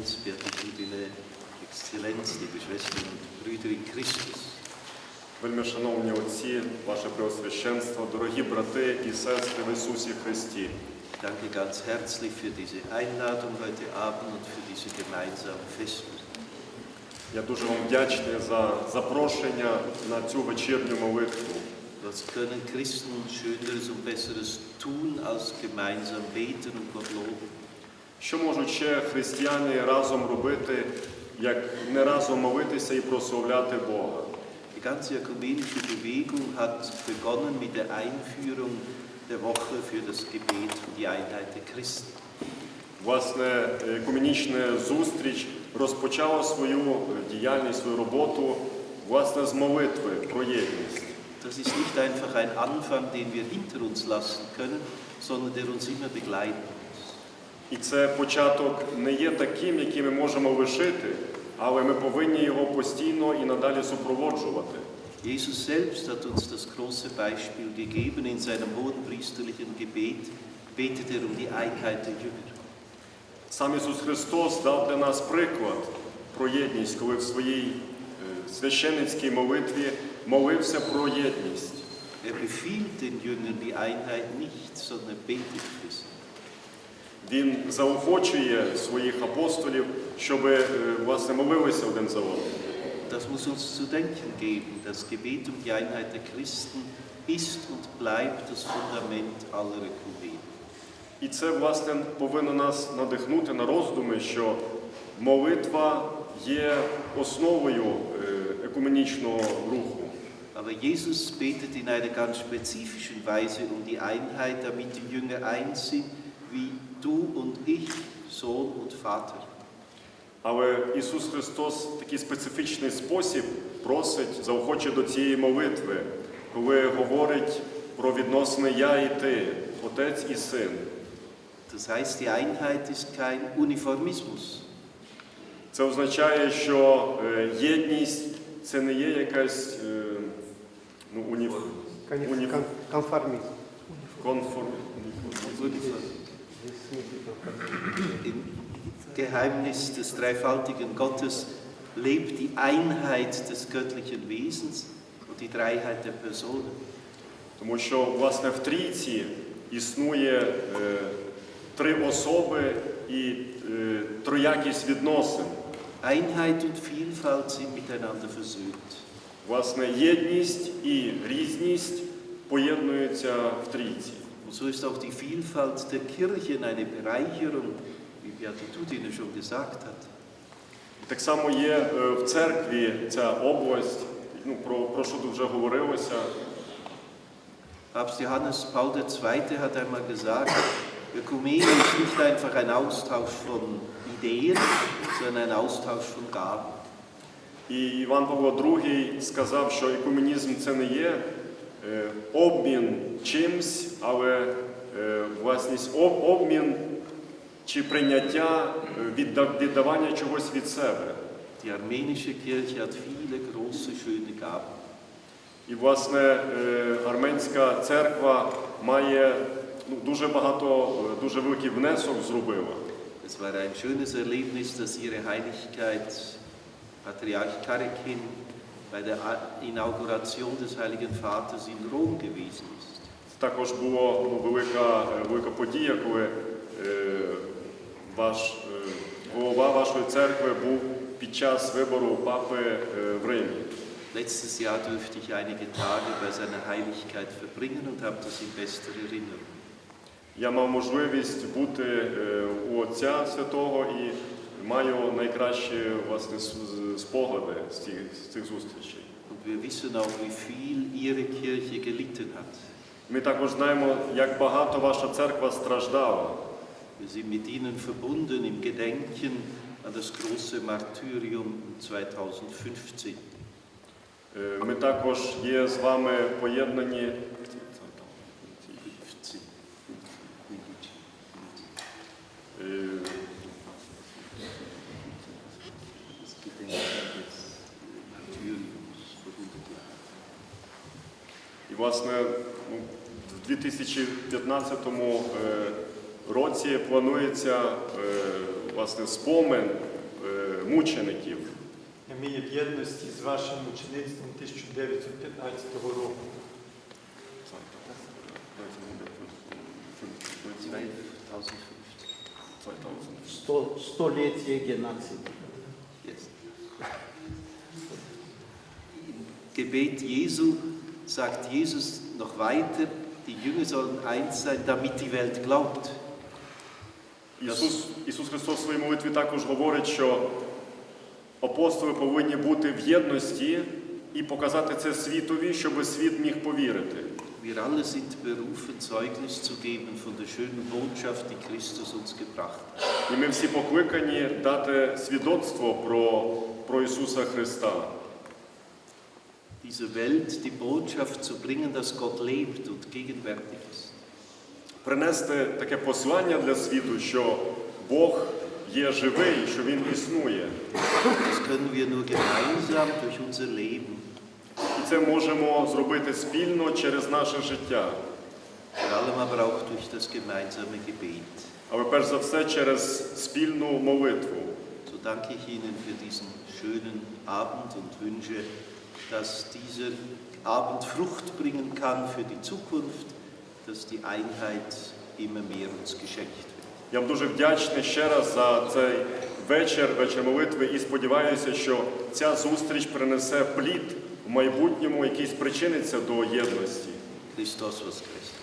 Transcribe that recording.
liebenswertgegebene Exzellenz, liebe Schwestern und Brüder in Christus. Вельми шановні отці, ваше Преосвященство, дорогі брати і сестри в Ісусі Христі. Danke ganz herzlich für diese Einladung heute Abend und für diese gemeinsame Festung. Я дуже вам вдячний за запрошення на цю вечірню молитву. Was können Christen Schöneres und Besseres tun, als gemeinsam beten und Gott loben? Що можуть ще християни разом робити, як не разом молитися і прославляти Бога? Die ganze ökumenische Bewegung hat begonnen mit der Einführung der Woche für das Gebet und die Einheit der Christen. Власне, екумінічна зустріч розпочала свою діяльність, свою роботу власне з молитви про єдність. Das ist nicht einfach ein Anfang, den wir hinter uns lassen können, sondern der uns immer begleiten. І це початок не є таким, який ми можемо лишити, але ми повинні його постійно і надалі супроводжувати. Jesus selbst hat uns das große Beispiel gegeben. In seinem hohenpriesterlichen Gebet betet er um die Einheit der Jünger. Сам Ісус Христос дав для нас приклад про єдність, коли в своїй е, священницькій молитві молився про єдність. Er befiehlt den Jüngern die Einheit nicht, sondern betet für sie. Він заохочує своїх апостолів, щоб е, власне молилися один за одним. Das muss uns zu denken geben. Das Gebet um die Einheit der Christen ist und bleibt das Fundament aller Ökumene. І це, власне, повинно нас надихнути на роздуми, що молитва є основою е, екуменічного руху. Aber Jesus betet in einer ganz spezifischen Weise um die Einheit, damit die Jünger eins sind, wie du und ich, Sohn und Vater. Але Ісус Христос в такий специфічний спосіб просить, заохоче до цієї молитви, коли говорить про відносини я і ти, отець і син. Das heißt, die Einheit ist kein Uniformismus. Це означає, що е, єдність це не є якась е, ну, уніф... Уніф... кон- Конформизм. конформ... Конформизма. Im Geheimnis des dreifaltigen Gottes lebt die Einheit des göttlichen Wesens und die Dreiheit der Personen. Тому що, власне, в трійці існує е, три особи і е, троякість відносин. Einheit und Vielfalt sind miteinander versöhnt. Власне, єдність і різність поєднуються в трійці. Und so ist auch die Vielfalt der Kirchen eine Bereicherung, wie Beate Tudine schon gesagt hat. Так само є е, в церкві ця область, ну, про, про що тут вже говорилося. Papst Johannes Paul II. hat einmal gesagt, Ökumene ist nicht einfach ein Austausch von Ideen, sondern ein Austausch von Gaben. І Іван Павло II сказав, що екуменізм це не є е, обмін чимсь, але е, власність об- обмін чи прийняття, е, віддавання чогось від себе. Die armenische Kirche hat viele große, schöne Gaben. І, власне, е, арменська церква має ну, дуже багато, е, дуже великий внесок зробила. Es war ein schönes Erlebnis, dass Ihre Heiligkeit, Patriarch Karekin, bei der Inauguration des Heiligen Vaters in Rom gewesen ist. Також була ну, велика, е, велика подія, коли е, ваш е, голова вашої церкви був під час вибору папи е, в Римі. Letztes Jahr durfte ich einige Tage bei seiner Heiligkeit verbringen und habe das in bester Erinnerung. Я мав можливість бути е, у Отця Святого і маю найкращі власне спогади з цих, з цих зустрічей. Und wir wissen auch, wie viel Ihre Kirche gelitten hat. Ми також знаємо, як багато ваша церква страждала. Wir sind mit Ihnen verbunden im Gedenken an das große Martyrium 2015. Е, Ми також є з вами поєднані 15. е, Das Gedenken des Martyriums vor 100 Jahren. І, власне, ну, в 2015 е, році планується е, власне спомин е, мучеників. Ми є в єдності з вашим учеництвом 1915 року. 2015. Сто, столетие геноцида. Yes. Gebet Jesu sagt Jesus noch weiter, die Jünger sollen eins sein, damit die Welt glaubt. Ісус, Ісус Христос в своїй молитві також говорить, що апостоли повинні бути в єдності і показати це світові, щоб світ міг повірити. Wir alle sind berufen, Zeugnis zu geben von der schönen Botschaft, die Christus uns gebracht hat. І ми всі покликані дати свідоцтво про, про Ісуса Христа. Diese Welt die Botschaft zu bringen, dass Gott lebt und gegenwärtig ist. Принести таке послання для світу, що Бог є живий, що Він існує. Das können wir nur gemeinsam durch unser Leben, І це можемо зробити спільно через наше життя. vor allem aber auch durch das gemeinsame Gebet. Але перш за все через спільну молитву. So danke ich Ihnen für diesen schönen Abend und wünsche, dass dieser Abend Frucht bringen kann für die Zukunft, dass die Einheit immer mehr uns geschenkt wird. Я вам дуже вдячний ще раз за цей вечір, вечір молитви, і сподіваюся, що ця зустріч принесе плід в майбутньому, який спричиниться до єдності. Christus was Christus.